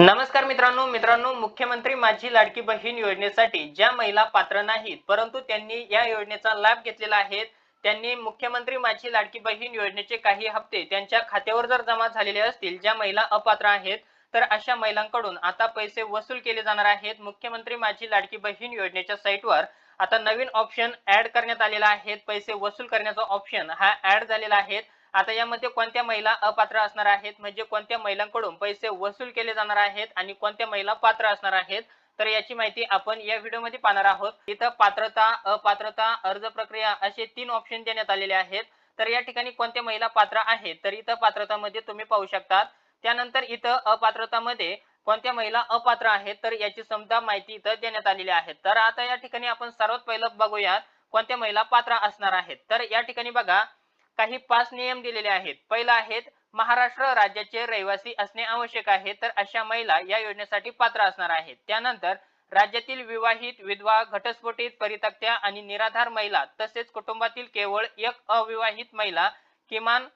नमस्कार मित्रांनो मित्रांनो मुख्यमंत्री माझी लाडकी बहीण योजनेसाठी ज्या महिला पात्र नाहीत परंतु त्यांनी या योजनेचा लाभ घेतलेला आहे त्यांनी मुख्यमंत्री माझी लाडकी बहीण योजनेचे काही हप्ते त्यांच्या खात्यावर जर जमा झालेले असतील ज्या महिला अपात्र आहेत तर अशा महिलांकडून आता पैसे वसूल केले जाणार आहेत. मुख्यमंत्री माझी लाडकी बहीण योजनेच्या साईटवर आता नवीन ऑप्शन ऍड करण्यात आलेला आहे. पैसे वसूल करण्याचा ऑप्शन हा ऍड झालेला आहे. आता यामध्ये कोणत्या महिला अपात्र असणार आहेत? म्हणजे कोणत्या महिलांकडून पैसे वसूल केले जाणार आहेत आणि कोणत्या महिला पात्र असणार आहेत? तर याची माहिती आपण या व्हिडिओमध्ये पाहणार आहोत. इथं पात्रता अपात्रता अर्ज प्रक्रिया असे तीन ऑप्शन देण्यात आलेले आहेत. तर या ठिकाणी कोणत्या महिला पात्र आहेत? तर इथं पात्रतामध्ये तुम्ही पाहू शकतात. त्यानंतर इथं अपात्रतामध्ये कोणत्या महिला अपात्र आहेत? तर याची समजा माहिती इथं देण्यात आलेली आहे. तर आता या ठिकाणी आपण सर्वात पहिलं बघूयात कोणत्या महिला पात्र असणार आहेत. तर या ठिकाणी बघा काही पाच नियम दिलेले आहेत. पहिला आहेत महाराष्ट्र राज्याचे रहिवासी असणे आवश्यक आहे तर अशा महिला या योजनेसाठी पात्र असणार आहेत. त्यानंतर राज्यातील विवाहित विधवा घटस्फोटित परितक्त्या आणि निराधार महिला तसेच कुटुंबातील केवळ एक अविवाहित महिला किमान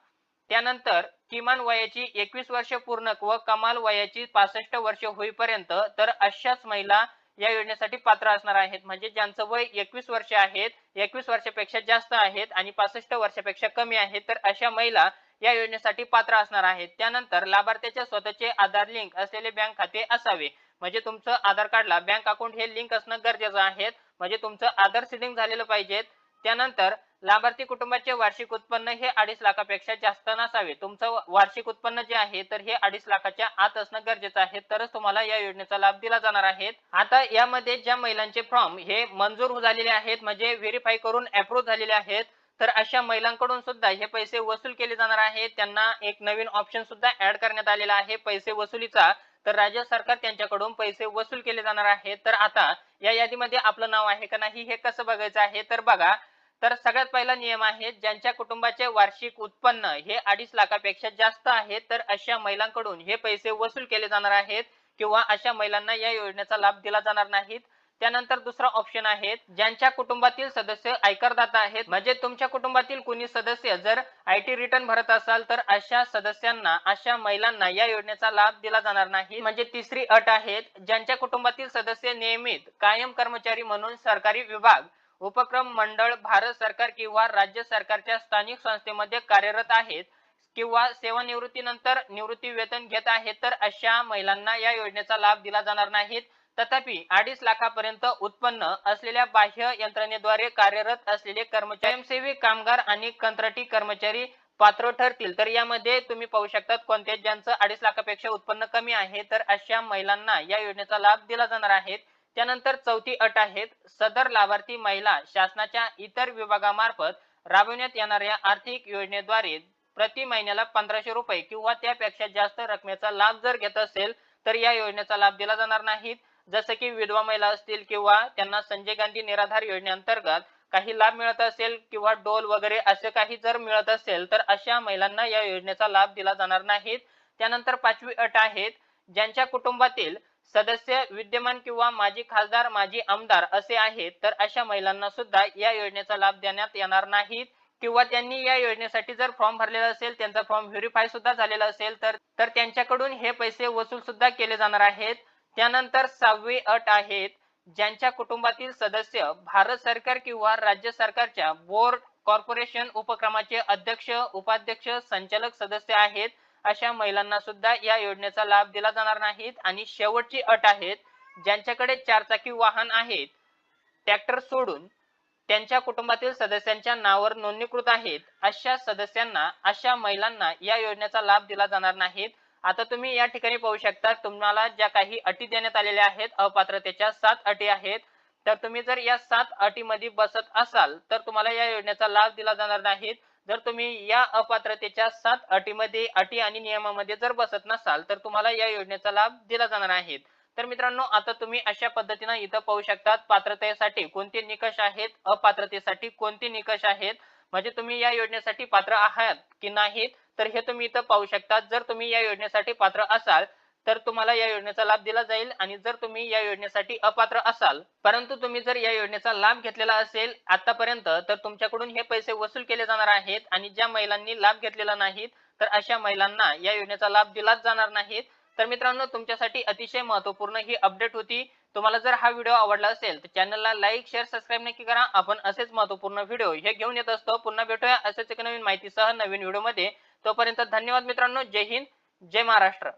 त्यानंतर किमान वयाची एकवीस वर्ष पूर्ण व कमाल वयाची पासष्ट वर्ष होईपर्यंत तर अशाच महिला या योजनेसाठी पात्र असणार आहेत. म्हणजे ज्यांचं वय एकवीस वर्ष आहेत एकवीस वर्षापेक्षा जास्त आहेत आणि पासष्ट वर्षापेक्षा कमी आहेत तर अशा महिला या योजनेसाठी पात्र असणार आहेत. त्यानंतर लाभार्थ्याच्या स्वतःचे आधार लिंक असलेले बँक खाते असावे. म्हणजे तुमचं आधार कार्डला बँक अकाउंट हे लिंक असणं गरजेचं आहे. म्हणजे तुमचं आधार सिडिंग झालेलं पाहिजे. त्यानंतर लाभार्थी कुटुंबाचे वार्षिक उत्पन्न हे अडीच लाखापेक्षा जास्त नसावे. तुमचं वार्षिक उत्पन्न जे आहे तर हे अडीच लाखाच्या आत असणं गरजेचं आहे. तरच तुम्हाला या योजनेचा लाभ दिला जाणार आहे. आता यामध्ये ज्या महिलांचे फॉर्म हे मंजूर झालेले आहेत म्हणजे व्हेरीफाय करून अप्रूव्ह झालेले आहेत तर अशा महिलांकडून सुद्धा हे पैसे वसूल केले जाणार आहेत. त्यांना एक नवीन ऑप्शन सुद्धा ऍड करण्यात आलेला आहे पैसे वसुलीचा. तर राज्य सरकार त्यांच्याकडून पैसे वसूल केले जाणार आहे तर आता या यादीमध्ये आपलं नाव आहे का नाही हे कसं बघायचं आहे? तर बघा तर सगळ्यात पहिला नियम आहे ज्यांच्या कुटुंबाचे वार्षिक उत्पन्न हे अडीच लाखापेक्षा जास्त आहे तर अशा महिलांकडून हे पैसे वसूल केले जाणार आहेत किंवा अशा महिलांना या योजनेचा लाभ दिला जाणार नाहीत. त्यानंतर दुसरा ऑप्शन आहे ज्यांच्या कुटुंबातील सदस्य आयकरदाता आहेत म्हणजे तुमच्या कुटुंबातील कुणी सदस्य जर आय टी रिटर्न भरत असाल तर अशा सदस्यांना अशा महिलांना या योजनेचा लाभ दिला जाणार नाही. म्हणजे तिसरी अट आहे ज्यांच्या कुटुंबातील सदस्य नियमित कायम कर्मचारी म्हणून सरकारी विभाग उपक्रम मंडळ भारत सरकार किंवा राज्य सरकारच्या स्थानिक संस्थेमध्ये कार्यरत आहेत किंवा सेवानिवृत्तीनंतर निवृत्ती वेतन घेत आहेत तर अशा महिलांना या योजनेचा लाभ दिला जाणार नाहीत. तथापि अडीच लाखापर्यंत उत्पन्न असलेल्या बाह्य यंत्रणेद्वारे कार्यरत असलेले कर्मचारी कामगार आणि कंत्राटी कर्मचारी पात्र ठरतील. तर यामध्ये तुम्ही पाहू शकतात कोणत्या ज्यांचं अडीच लाखापेक्षा उत्पन्न कमी आहे तर अशा महिलांना या योजनेचा लाभ दिला जाणार आहे. त्यानंतर चौथी अट आहेत. सदर लाभार्थी महिला शासनाच्या इतर विभागामार्फत राबविण्यात येणाऱ्या आर्थिक योजनेद्वारे प्रति महिन्याला पंधराशे रुपये किंवा त्यापेक्षा जास्त रकमेचा लाभ जर घेत असेल तर या योजनेचा लाभ दिला जाणार नाहीत. जसं की विधवा महिला असतील किंवा त्यांना संजय गांधी निराधार योजनेअंतर्गत काही लाभ मिळत असेल किंवा डोल वगैरे असे काही जर मिळत असेल तर अशा महिलांना या योजनेचा लाभ दिला जाणार नाहीत. त्यानंतर पाचवी अट आहेत ज्यांच्या कुटुंबातील सदस्य विद्यमान किंवा माजी खासदार माजी आमदार असे आहेत तर अशा महिलांना सुद्धा या योजनेचा लाभ देण्यात येणार नाहीत. किंवा त्यांनी या योजनेसाठी जर फॉर्म भरलेला असेल त्यांचा फॉर्म व्हेरीफाय सुद्धा झालेला असेल तर तर त्यांच्याकडून हे पैसे वसूल सुद्धा केले जाणार आहेत. त्यानंतर सहावी अट आहेत ज्यांच्या कुटुंबातील सदस्य भारत सरकार किंवा राज्य सरकारच्या बोर्ड कॉर्पोरेशन उपक्रमाचे अध्यक्ष उपाध्यक्ष संचालक सदस्य आहेत. अशा महिलांना सुद्धा या योजनेचा लाभ दिला जाणार नाहीत. आणि शेवटची अट आहेत ज्यांच्याकडे चारचाकी वाहन आहेत ट्रॅक्टर सोडून त्यांच्या कुटुंबातील सदस्यांच्या नावावर नोंदणीकृत आहेत. अशा सदस्यांना अशा महिलांना या योजनेचा लाभ दिला जाणार नाहीत. आता तुम्ही या ठिकाणी पाहू शकता तुम्हाला ज्या काही अटी देण्यात आलेल्या आहेत अपात्रतेच्या सात अटी आहेत. तर तुम्ही जर या सात अटीमध्ये बसत असाल तर तुम्हाला या योजनेचा लाभ दिला जाणार नाहीत. जर तुम्ही या अपात्रतेच्या सात अटीमध्ये अटी आणि नियमामध्ये जर बसत नसाल तर तुम्हाला या योजनेचा लाभ दिला जाणार आहे. तर मित्रांनो आता तुम्ही अशा पद्धतीनं इथं पाहू शकतात पात्रतेसाठी कोणते निकष आहेत अपात्रतेसाठी कोणते निकष आहेत. म्हणजे तुम्ही या योजनेसाठी पात्र आहात की नाहीत तर हे तुम्ही इथं पाहू शकता जर तुम्ही या योजनेसाठी पात्र असाल तर तुम्हाला या योजनेचा लाभ दिला जाईल आणि जर तुम्ही या योजनेसाठी अपात्र असाल परंतु तुम्ही जर या योजनेचा लाभ घेतलेला असेल आतापर्यंत तर तुमच्याकडून हे पैसे वसूल केले जाणार आहेत आणि ज्या महिलांनी लाभ घेतलेला नाहीत तर अशा महिलांना या योजनेचा लाभ दिलाच जाणार नाहीत. तर मित्रांनो तुमच्यासाठी अतिशय महत्त्वपूर्ण ही अपडेट होती. तुम्हाला जर हा व्हिडिओ आवडला असेल तर चॅनलला लाईक शेअर सबस्क्राईब नक्की करा. आपण असेच महत्त्वपूर्ण व्हिडिओ हे घेऊन येत असतो. पुन्हा भेटूया असेच एक नवीन माहितीसह नवीन व्हिडिओमध्ये. तोपर्यंत धन्यवाद मित्रांनो. जय हिंद जय महाराष्ट्र.